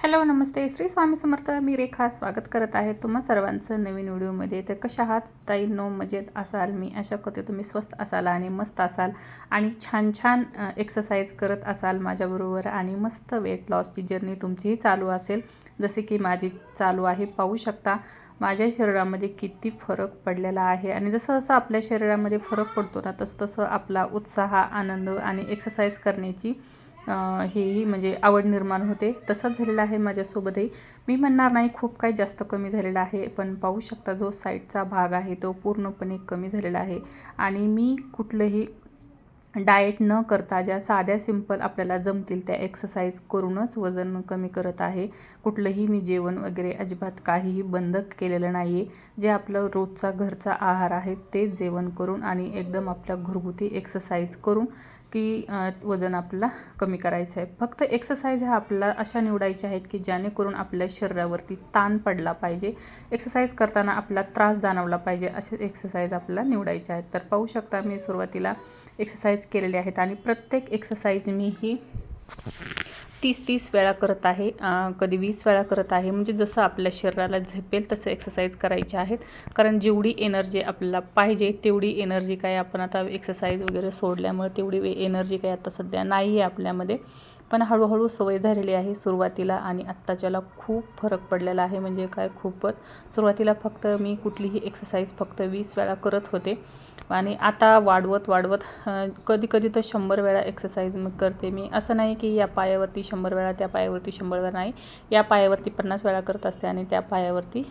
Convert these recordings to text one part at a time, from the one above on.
Hello नमस्ते. श्री स्वामी समर्थ मी रेखा स्वागत करत आहे तुम्हा सर्वांचं नवीन व्हिडिओमध्ये. तर कशा आहात? ताई नो मजेत असाल? मी आशा करते तुम्ही स्वस्त असाल आणि मस्त असाल आणि छान छान एक्सरसाइज करत असाल माझ्याबरोबर आणि मस्त वेट लॉसची जर्नी तुमचीही चालू असेल. जसे की माझी चालू आहे पाहू शकता माझ्या शरीरामध्ये किती फरक पडलेला आहे आणि जसं जसं आपल्या शरीरामध्ये फरक पडतो ना तसं तसं आपला उत्साह आनंद आणि एक्सरसाइज करण्याची हेही म्हणजे आवड निर्माण होते. तसंच झालेलं आहे माझ्यासोबतही. मी म्हणणार नाही खूप काही जास्त कमी झालेलं आहे पण पाहू शकता जो साईडचा भाग आहे तो पूर्णपणे कमी झालेला आहे. आणि मी कुठलंही डाएट न करता ज्या साध्या सिंपल आपल्याला जमतील त्या एक्सरसाइज करूनच वजन कमी करत आहे. कुठलंही मी जेवण वगैरे अजिबात काहीही बंद केलेलं नाही आहे जे आपलं रोजचा घरचा आहार आहे ते जेवण करून आणि एकदम आपल्या घरगुती एक्सरसाइज करून की वजन आपल्याला कमी करायचं आहे. फक्त एक्सरसाइज ह्या आपल्याला अशा निवडायच्या आहेत की जेणेकरून आपल्या शरीरावरती ताण पडला पाहिजे. एक्सरसाइज करताना आपला त्रास जाणवला पाहिजे असे एक्सरसाइज आपल्याला निवडायचे आहेत. तर पाहू शकता मी सुरुवातीला एक्सरसाइज केलेले आहेत. आणि प्रत्येक एक्सरसाइज मी ही तीस तीस वेळा करत आहे. कधी वीस वेळा करत आहे. म्हणजे जसं आपल्या शरीराला झेपेल तसं एक्सरसाइज करायचे आहेत. कारण जेवढी एनर्जी आपल्याला पाहिजे तेवढी एनर्जी काय आपण आता एक्सरसाइज वगैरे सोडल्यामुळे तेवढी एनर्जी काय आता सध्या नाही आहे आपल्यामध्ये. पण हळूहळू सवय झालेली आहे सुरुवातीला आणि आत्ताच्याला खूप फरक पडलेला आहे. म्हणजे काय? खूपच. सुरुवातीला फक्त मी कुठलीही एक्सरसाइज फक्त वीस वेळा करत होते. आणि आता वाढवत वाढवत कधी कधी तर शंभर वेळा एक्सरसाइज मग करते मी. असं नाही की या पायावरती शंभर वेळा त्या पायावरती शंभर वेळा नाही. या पायावरती पन्नास वेळा करत असते आणि त्या पायावरती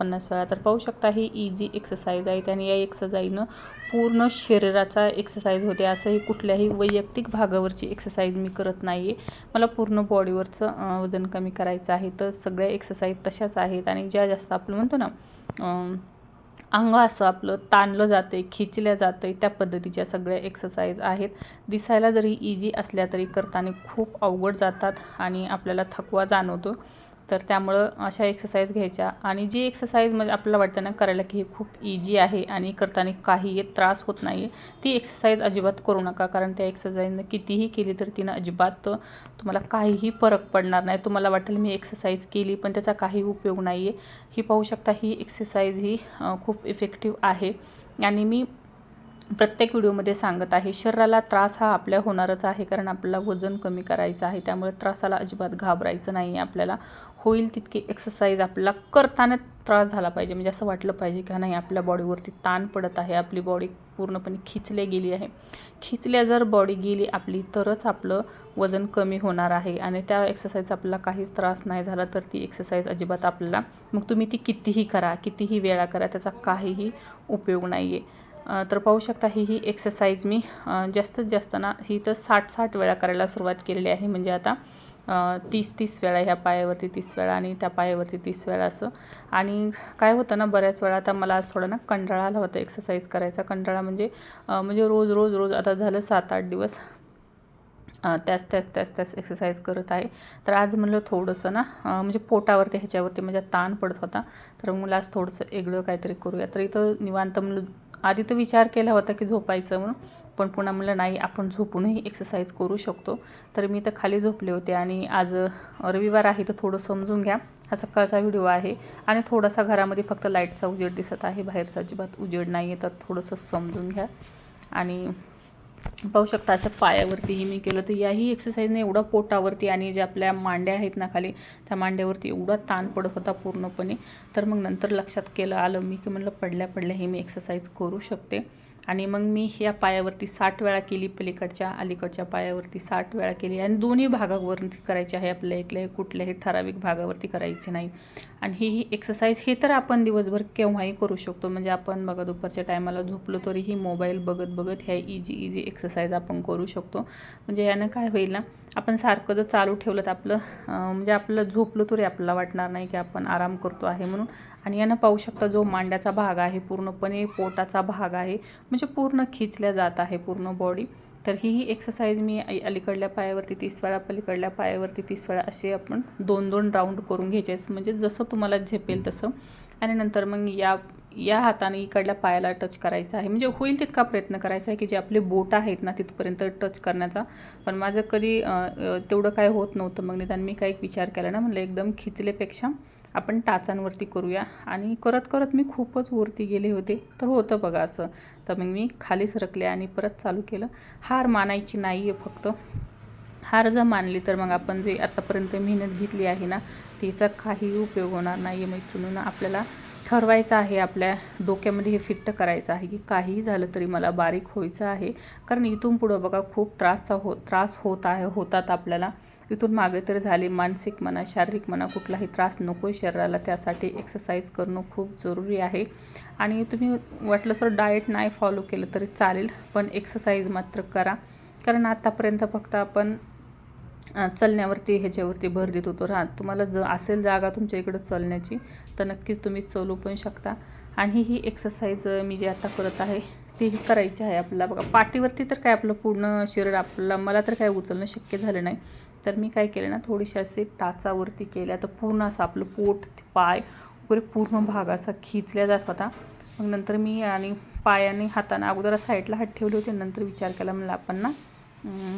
पन्नास वेळा. तर पाहू शकता ही इझी एक्सरसाइज आहे. आणि या एक्सरसाइजनं पूर्ण शरीराचा एक्सरसाइज होते. असंही कुठल्याही वैयक्तिक भागावरची एक्सरसाइज मी करत नाही आहे मला पूर्ण बॉडीवरचं वजन कमी करायचं आहे. तर सगळ्या एक्सरसाइज तशाच आहेत. आणि ज्या जास्त आपलं म्हणतो ना अंग असं आपलं ताणलं जातं आहे खिचल्या आहे त्या पद्धतीच्या सगळ्या एक्सरसाइज आहेत. दिसायला जरी इझी असल्या तरी करताना खूप अवघड जातात आणि आपल्याला थकवा जाणवतो. तर त्यामुळं अशा एक्सरसाइज घ्यायच्या. आणि जी एक्सरसाइज म्हणजे आपल्याला वाटतं ना करायला की हे खूप इझी आहे आणि करताना काही त्रास होत नाही आहे ती एक्सरसाइज अजिबात करू नका. कारण त्या एक्सरसाइजनं कितीही केली तर तिनं अजिबात तुम्हाला काहीही फरक पडणार नाही. तुम्हाला वाटेल मी एक्सरसाइज केली पण त्याचा काही उपयोग नाही आहे ही पाहू शकता ही एक्सरसाइज ही खूप इफेक्टिव्ह आहे. आणि मी प्रत्येक व्हिडिओमध्ये सांगत आहे शरीराला त्रास हा आपल्या होणारच आहे. कारण आपल्याला वजन कमी करायचं आहे त्यामुळे त्रासाला अजिबात घाबरायचं नाही आहे आपल्याला. होईल तितकी एक्सरसाइज आपल्याला करताना त्रास झाला पाहिजे. म्हणजे असं वाटलं पाहिजे की नाही आपल्या बॉडीवरती ताण पडत आहे आपली बॉडी पूर्णपणे खिचले गेली आहे. खिचल्या जर बॉडी गेली आपली तरच आपलं वजन कमी होणार आहे आणि त्या एक्सरसाइज आपल्याला काहीच त्रास नाही झाला तर ती एक्सरसाइज अजिबात आपल्याला मग तुम्ही ती कितीही करा कितीही वेळा करा त्याचा काहीही उपयोग नाही आहे तर पाहू शकता ही ही एक्सरसाइज मी जास्तीत जास्त ना ही तर साठ साठ वेळा करायला सुरुवात केलेली आहे. म्हणजे आता तीस तीस वेळा ह्या पायावरती तीस वेळा आणि त्या पायावरती तीस वेळा असं. आणि काय होतं ना बऱ्याच वेळा आता मला आज थोडं ना कंटाळा आला होता एक्सरसाइज करायचा. कंटाळा म्हणजे म्हणजे रोज रोज रोज आता झालं सात आठ दिवस. त्याच त्याच त्याच त्याच एक्सरसाइज करत आहे. तर आज म्हणलं थोडंसं ना म्हणजे पोटावरती ह्याच्यावरती माझ्या ताण पडत होता. तर मला आज थोडंसं वेगळं काहीतरी करूया. तर इथं निवांत म्हणलं आधी तर विचार केला होता की झोपायचं म्हणून. पण पुन्हा म्हणलं नाही आपण झोपूनही एक्सरसाइज करू शकतो. तर मी तर खाली झोपले होते आणि आज रविवार आहे तर थोडं समजून घ्या. हा सकाळचा व्हिडिओ आहे आणि थोडासा घरामध्ये फक्त लाईटचा उजेड दिसत आहे. बाहेरचा अजिबात उजेड नाही आहे तर थोडंसं समजून घ्या. आणि पाहू शकता अशा पायावरतीही मी केलं तर याही एक्सरसाइजने एवढा पोटावरती आणि जे आपल्या मांड्या आहेत ना खाली त्या मांड्यावरती एवढा ताण पडत होता पूर्णपणे. तर मग नंतर लक्षात केलं आलं मी की म्हणलं पडल्या पडल्या हे मी एक्सरसाइज करू शकते. आणि मग मी ह्या पायावरती साठ वेळा केली पलीकडच्या अलीकडच्या पायावरती साठ वेळा केली. आणि दोन्ही भागावरती करायची आहे आपल्या इथल्या कुठल्याही ठराविक भागावरती करायची नाही. आणि ही ही एक्सरसाइज हे तर आपण दिवसभर केव्हाही करू शकतो. म्हणजे आपण बघा दुपारच्या टायमाला झोपलो तरीही मोबाईल बघत बघत ह्या इजी इजी एक्सरसाइज आपण करू शकतो. म्हणजे यानं काय होईल ना आपण सारखं जर चालू ठेवलं तर आपलं म्हणजे आपलं झोपलं तरी आपल्याला वाटणार नाही की आपण आराम करतो आहे म्हणून आणि यानं पाहू शकता जो मांड्याचा भाग आहे पूर्णपणे पोटाचा भाग आहे म्हणजे पूर्ण खिचल्या जात आहे पूर्ण बॉडी तर ही ही एक्सरसाइज मी अलीकडल्या पायावरती तीस वेळा पलीकडल्या पायावरती तीस वेळा असे आपण दोन दोन राऊंड करून घ्यायचे. म्हणजे जसं तुम्हाला झेपेल तसं. आणि नंतर मग या या हाताने इकडल्या पायाला टच करायचा आहे. म्हणजे होईल तितका प्रयत्न करायचा आहे की जे आपले बोट आहेत ना तिथपर्यंत टच करण्याचा. पण माझं कधी तेवढं काय होत नव्हतं मग निदान मी काही विचार केला ना म्हणलं एकदम खिचलेपेक्षा आपण टाचांवरती करूया. आणि करत करत मी खूपच वरती गेले होते. तर होतं बघा असं. तर मग मी खाली सरकले आणि परत चालू केलं. हार मानायची नाही आहे फक्त. हार जर मानली तर मग आपण जे आत्तापर्यंत मेहनत घेतली आहे ना तिचा काही उपयोग होणार नाही आहे मैत्रिणीनं. आपल्याला ठरवायचं आहे आपल्या डोक्यामध्ये हे फिट्ट करायचं आहे की काहीही झालं तरी मला बारीक व्हायचं आहे. कारण इथून पुढं बघा खूप त्रासचा हो त्रास होत आहे होतात आपल्याला. इथून मागे तर झाले मानसिक म्हणा शारीरिक म्हणा कुठलाही त्रास नको शरीराला. त्यासाठी एक्सरसाइज करणं खूप जरुरी आहे. आणि तुम्ही वाटलं तर डाएट नाही फॉलो केलं तरी चालेल पण एक्सरसाइज मात्र करा. कारण आत्तापर्यंत फक्त आपण चलण्यावरती ह्याच्यावरती भर देत होतो. राहा तुम्हाला ज असेल जागा तुमच्या इकडं चलण्याची तर नक्कीच तुम्ही चलू पण शकता. आणि ही एक्सरसाइज मी जे आता करत आहे तीही करायची आहे आपल्याला. बघा पाठीवरती तर काय आपलं पूर्ण शरीर आपल्याला मला तर काय उचलणं शक्य झालं नाही. तर मी काय केलं ना थोडीशी असे टाचावरती केल्या. तर पूर्ण असं आपलं पोट पाय वगैरे पूर्ण भाग असा खिचल्या जात होता. मग नंतर मी आणि पायाने हाताने अगोदर साईडला हात ठेवले होते. नंतर विचार केला म्हणलं आपण ना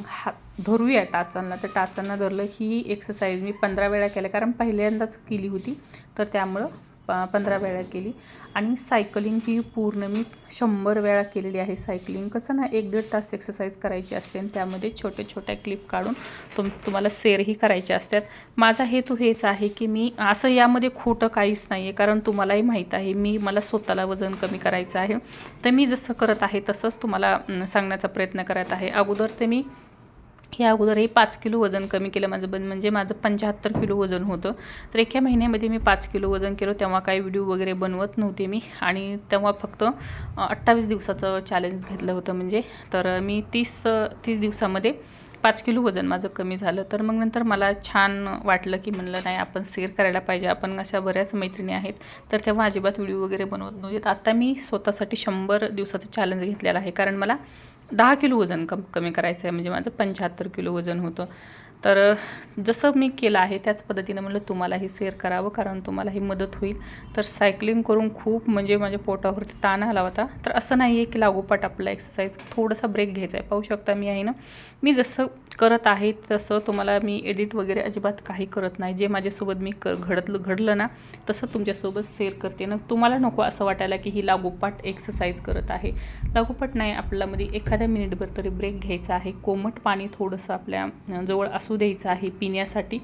हात धरूया टाचांना. तर टाचांना धरलं. ही एक्सरसाइज मी पंधरा वेळा केल्या. कारण पहिल्यांदाच केली होती. तर त्यामुळं पंधरा वेळा केली. आणि सायकलिंग ही पूर्ण मी शंभर वेळा केलेली आहे सायकलिंग कसं ना एक दीड तास एक्सरसाइज करायची असते आणि त्यामध्ये छोट्या छोट्या क्लिप काढून तुम तुम्हाला सेरही करायचे असतात. माझा हेतू हेच आहे की मी असं यामध्ये खोटं काहीच नाही आहे कारण तुम्हालाही माहीत आहे मी मला स्वतःला वजन कमी करायचं आहे. तर मी जसं करत आहे तसंच तुम्हाला सांगण्याचा प्रयत्न करत आहे. अगोदर ते मी या अगोदरही पाच किलो वजन कमी केलं माझं बन म्हणजे माझं पंच्याहत्तर किलो वजन होतं. तर एका महिन्यामध्ये मी पाच किलो वजन केलं. तेव्हा काही व्हिडिओ वगैरे बनवत नव्हते मी. आणि तेव्हा फक्त अठ्ठावीस दिवसाचं चॅलेंज घेतलं होतं म्हणजे. तर मी तीस तीस दिवसामध्ये पाच किलो वजन माझं कमी झालं. तर मग नंतर मला छान वाटलं की म्हणलं नाही आपण शेअर करायला पाहिजे. आपण अशा बऱ्याच मैत्रिणी आहेत. तर तेव्हा अजिबात व्हिडिओ वगैरे बनवत नव्हते. तर आता मी स्वतःसाठी शंभर दिवसाचं चॅलेंज घेतलेलं आहे. कारण मला दहा किलो वजन कम कमी करायचं आहे म्हणजे माझं पंच्याहत्तर किलो वजन होतं. तर जसं मी केलं आहे त्याच पद्धतीनं म्हणलं तुम्हालाही शेअर करावं कारण तुम्हालाही मदत होईल. तर सायकलिंग करून खूप म्हणजे माझ्या पोटावरती ताण आला होता. तर असं नाही आहे की लागोपाठ आपला एक्सरसाइज थोडासा ब्रेक घ्यायचा आहे. पाहू शकता मी आहे ना? मी जसं करत आहे तसं तुम्हाला मी एडिट वगैरे अजिबात काही करत नाही. जे माझ्यासोबत मी क घडतलं घडलं ना तसं तुमच्यासोबत शेअर करते ना. तुम्हाला नको असं वाटायला की ही लागोपाठ एक्सरसाइज करत आहे. लागोपाठ नाही आपल्यामध्ये एखाद्या मिनिटभर तरी ब्रेक घ्यायचा आहे. कोमट पाणी थोडंसं आपल्या जवळ असं द्यायचं आहे पिण्यासाठी.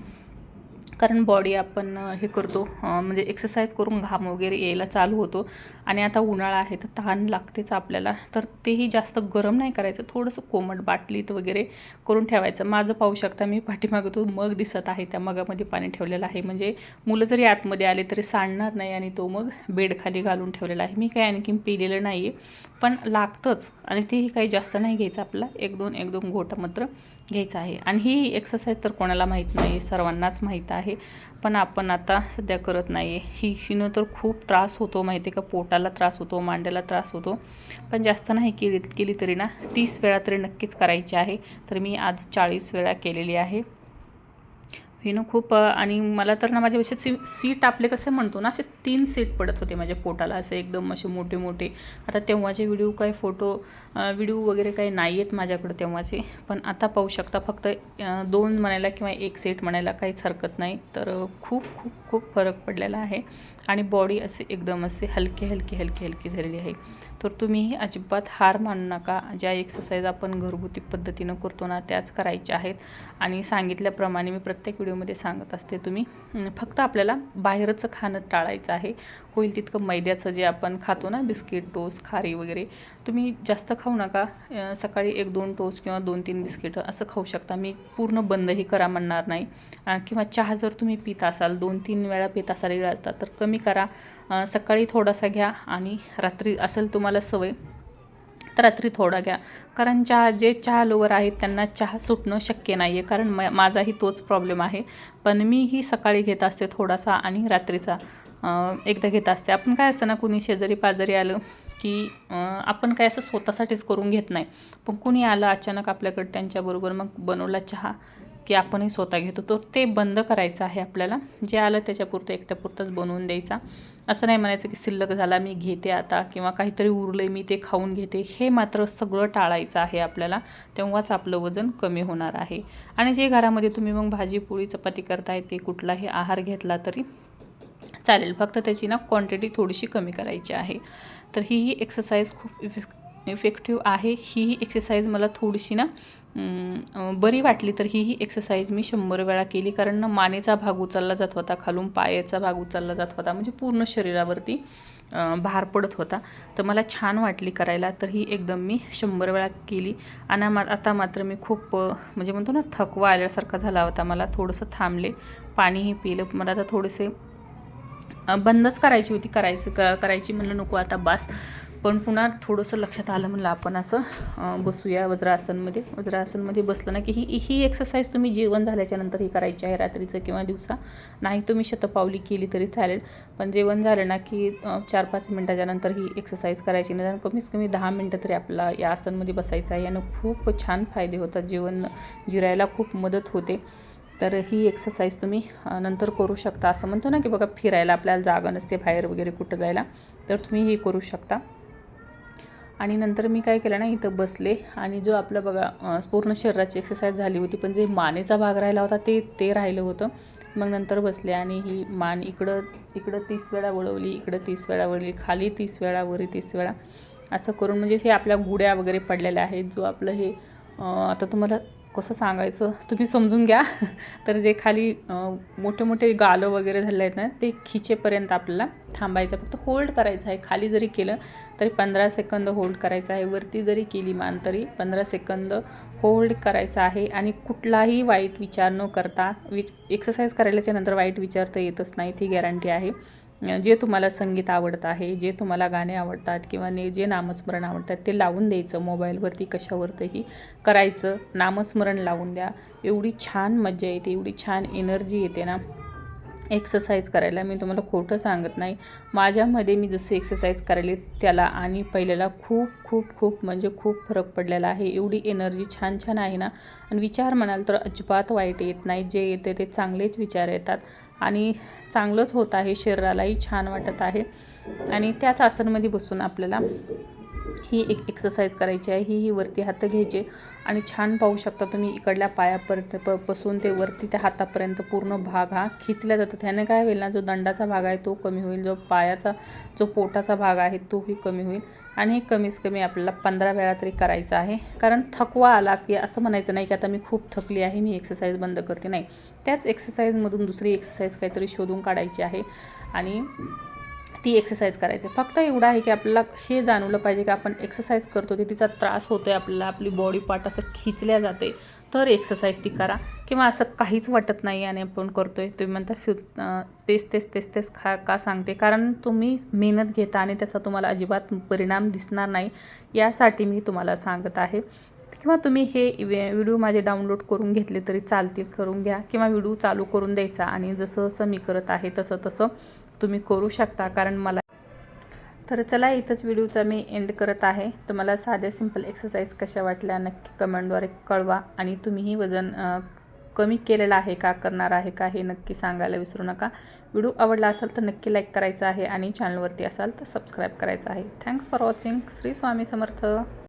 कारण बॉडी आपण हे करतो म्हणजे एक्सरसाइज करून घाम वगैरे यायला चालू होतो. आणि आता उन्हाळा आहे तर तहान लागतेच आपल्याला. तर तेही जास्त गरम नाही करायचं. थोडंसं कोमट बाटलीत वगैरे करून ठेवायचं. माझं पाहू शकता मी पाठीमागं तो मग दिसत आहे. त्या मगामध्ये पाणी ठेवलेलं आहे. म्हणजे मुलं जरी आतमध्ये आले तरी सांडणार नाही आणि तो मग बेडखाली घालून ठेवलेला आहे. मी काही आणखीन पिलेलं नाही आहे पण लागतंच. आणि तेही काही जास्त नाही घ्यायचं आपला एक दोन एक दोन घोटं मात्र घ्यायचं आहे. आणि ही एक्सरसाइज तर कोणाला माहीत नाही सर्वांनाच माहीत आहे. पण आपण आता सध्या करत नाही आहे ही हिनं तर खूप त्रास होतो माहिती आहे का पोटाला त्रास होतो मांड्याला त्रास होतो. पण जास्त नाही केली केली तरी ना तीस वेळा तरी नक्कीच करायची आहे. तर मी आज चाळीस वेळा केलेली आहे. हे ना खूप आणि मला तर ना माझ्या सी सीट आपले कसे म्हणतो ना असे तीन सीट पडत होते माझ्या पोटाला असे एकदम असे मोठे मोठे. आता तेव्हाचे व्हिडिओ काय फोटो व्हिडिओ वगैरे काही नाही आहेत माझ्याकडे तेव्हाचे. पण आता पाहू शकता फक्त दोन म्हणायला किंवा एक सेट म्हणायला काहीच हरकत नाही. तर खूप खूप खूप फरक पडलेला आहे. आणि बॉडी असे एकदम असे हलके हलके हलके हलकी झालेली आहे. तर तुम्हीही अजिबात हार मानू नका. ज्या एक्सरसाइज आपण घरगुती पद्धतीनं करतो ना त्याच करायच्या आहेत. आणि सांगितल्याप्रमाणे मी प्रत्येक व्हिडिओमध्ये सांगत असते तुम्ही. फक्त आपल्याला बाहेरचं खाणं टाळायचं आहे. होईल तितकं मैद्याचं जे आपण खातो ना बिस्किट टोस्ट खारी वगैरे तुम्ही जास्त खाऊ नका. सकाळी एक दोन टोस्ट किंवा दोन तीन बिस्किटं असं खाऊ शकता. मी पूर्ण बंदही करा म्हणणार नाही. किंवा चहा जर तुम्ही पित असाल दोन तीन वेळा पित असाल असतात तर कमी करा. सकाळी थोडासा घ्या आणि रात्री असेल तुम्हाला सवय तर रात्री थोडा घ्या. कारण चहा जे चहा लोवर आहेत त्यांना चहा सुटणं शक्य नाही आहे कारण म माझाही तोच प्रॉब्लेम आहे. पण मीही सकाळी घेत असते थोडासा आणि रात्रीचा. एकदा घेत असते. आपण काय असतं ना कुणी शेजारी पाजारी आलं की आपण काय असं स्वतःसाठीच करून घेत नाही. पण कुणी आलं अचानक आपल्याकडे त्यांच्याबरोबर मग बनवला चहा की आपणही स्वतः घेतो. तर ते बंद करायचं आहे आपल्याला. जे आलं त्याच्यापुरतं एकट्यापुरतंच बनवून द्यायचा. असं नाही म्हणायचं की शिल्लक झाला मी घेते आता किंवा काहीतरी उरलं मी ते खाऊन घेते. हे मात्र सगळं टाळायचं आहे आपल्याला. तेव्हाच आपलं वजन कमी होणार आहे. आणि जे घरामध्ये तुम्ही मग भाजी पोळी चपाती करताय ते कुठलाही आहार घेतला तरी चालेल. फक्त त्याची ना क्वांटिटी थोडीशी कमी करायची आहे. तर ही ही एक्सरसाइज खूप इफेक्ट इफेक्टिव्ह आहे. ही ही एक्सरसाइज मला थोडीशी ना बरी वाटली तर ही ही एक्सरसाइज मी शंभर वेळा केली. कारण ना मानेचा भाग उचलला जात होता खालून पायाचा भाग उचलला जात होता. म्हणजे पूर्ण शरीरावरती भार पडत होता. तर मला छान वाटली करायला तर ही एकदम मी शंभर वेळा केली. आणि मा आता मात्र मी खूप म्हणजे म्हणतो ना थकवा आल्यासारखा झाला होता मला. थोडंसं थांबले. पाणीही पिलं. मला आता थोडेसे बंदच करायची होती करायचं क करायची म्हणलं नको आता बास. पण पुन्हा थोडंसं लक्षात आलं म्हणलं आपण असं बसूया वज्रासनमध्ये. वज्रासनमध्ये बसलं ना की ही ही एक्सरसाइज तुम्ही जेवण झाल्याच्यानंतर ही करायची आहे रात्रीचं किंवा दिवसा. नाही तुम्ही शतपावली केली तरी चालेल. पण जेवण झालं ना की चार पाच मिनटाच्या नंतर ही एक्सरसाइज करायची. नाही कमीत कमी दहा मिनटं तरी आपला या आसनमध्ये बसायचं आहे. यानं खूप छान फायदे होतात. जेवण जिरायला खूप मदत होते. तर ही एक्सरसाइज तुम्ही नंतर करू शकता. असं म्हणतो ना की बघा फिरायला आपल्याला जागा नसते बाहेर वगैरे कुठं जायला तर तुम्ही हे करू शकता. आणि नंतर मी काय केलं ना इथं बसले आणि जो आपलं बघा पूर्ण शरीराची एक्सरसाइज झाली होती पण जे मानेचा भाग राहिला होता ते ते राहिलं होतं. मग नंतर बसले आणि ही मान इकडं इकडं तीस वेळा वळवली इकडं तीस वेळा वळली खाली तीस वेळा वरी तीस वेळा. असं करून म्हणजे हे आपल्या गुड्या वगैरे पडलेल्या आहेत जो आपलं हे आता तुम्हाला कसं सांगायचं? तुम्ही समजून घ्या. तर जे खाली मोठे मोठे गालं वगैरे झाले आहेत ना ते खिचेपर्यंत आपल्याला थांबायचं. फक्त होल्ड करायचं आहे. खाली जरी केलं तरी पंधरा सेकंद होल्ड करायचं आहे. वरती जरी केली मान तरी पंधरा सेकंद होल्ड करायचं आहे. आणि कुठलाही वाईट विचार न करता विच एक्सरसाइज करायल्याच्या नंतर वाईट विचार तर येतच नाही. ती गॅरंटी आहे. जे तुम्हाला संगीत आवडतं आहे जे तुम्हाला गाणे आवडतात किंवा ने जे नामस्मरण आवडतात ते लावून द्यायचं मोबाईलवरती कशावरतही करायचं. नामस्मरण लावून द्या. एवढी छान मजा येते एवढी छान एनर्जी येते ना. एक्सरसाइज करायला मी तुम्हाला खोटं सांगत नाही. माझ्यामध्ये मी जसे एक्सरसाइज करायली त्याला आणि पहिल्याला खूप खूप खूप म्हणजे खूप फरक पडलेला आहे. एवढी एनर्जी छान छान आहे ना. आणि विचार म्हणाल तर अजिबात वाईट येत नाही. जे येते ते चांगलेच विचार येतात. आणि चांगलंच होत आहे शरीरालाही छान वाटत आहे. आणि त्याच आसनमध्ये बसून आपल्याला ही एक एक्सरसाइज करायची आहे. ही ही वरती हात घ्यायचे आणि छान पाहू शकता तुम्ही इकडल्या पायापर्यंत प बसून ते वरती त्या हातापर्यंत पूर्ण भाग हा खिचला जातो त्याने काय होईल ना जो दंडाचा भाग आहे तो कमी होईल. जो पायाचा जो पोटाचा भाग आहे तोही कमी होईल. आणि कमीच कमीत कमी आपल्याला पंधरा वेळा तरी करायचं आहे. कारण थकवा आला की असं म्हणायचं नाही की आता मी खूप थकली आहे मी एक्सरसाइज बंद करते. नाही. त्याच एक्सरसाइजमधून दुसरी एक्सरसाइज काहीतरी शोधून काढायची आहे. आणि ती एक्सरसाइज करायची. फक्त एवढं आहे की आपल्याला हे जाणवलं पाहिजे की आपण एक्सरसाइज करतो ते तिचा त्रास होतो आहे आपल्याला आपली बॉडी पार्ट असं खिचल्या जाते. तर एक्सरसाइज ती करा. किंवा असं काहीच वाटत नाही आणि आपण करतो आहे तुम्ही म्हणता फ्यू तेच तेच तेच तेच खा का सांगते? कारण तुम्ही मेहनत घेता आणि त्याचा तुम्हाला अजिबात परिणाम दिसणार नाही. यासाठी मी तुम्हाला सांगत आहे. किंवा तुम्ही हे वे- व्हिडिओ माझे डाउनलोड करून घेतले तरी चालतील करून घ्या. किंवा व्हिडिओ चालू करून द्यायचा आणि जसं जसं मी करत आहे तसं तसं तुम्ही करू शकता कारण मला तर चला इथंच व्हिडिओचा मी एंड करत आहे. तुम्हाला साध्या सिंपल एक्सरसाइज कशा वाटल्या नक्की कमेंटद्वारे कळवा. आणि तुम्हीही वजन कमी केलेलं आहे का करणार आहे का हे नक्की सांगायला विसरू नका. व्हिडिओ आवडला असेल तर नक्की लाईक करायचा आहे आणि चॅनलवरती असाल तर सबस्क्राईब करायचं आहे. Thanks for watching Shri Swami Samarth.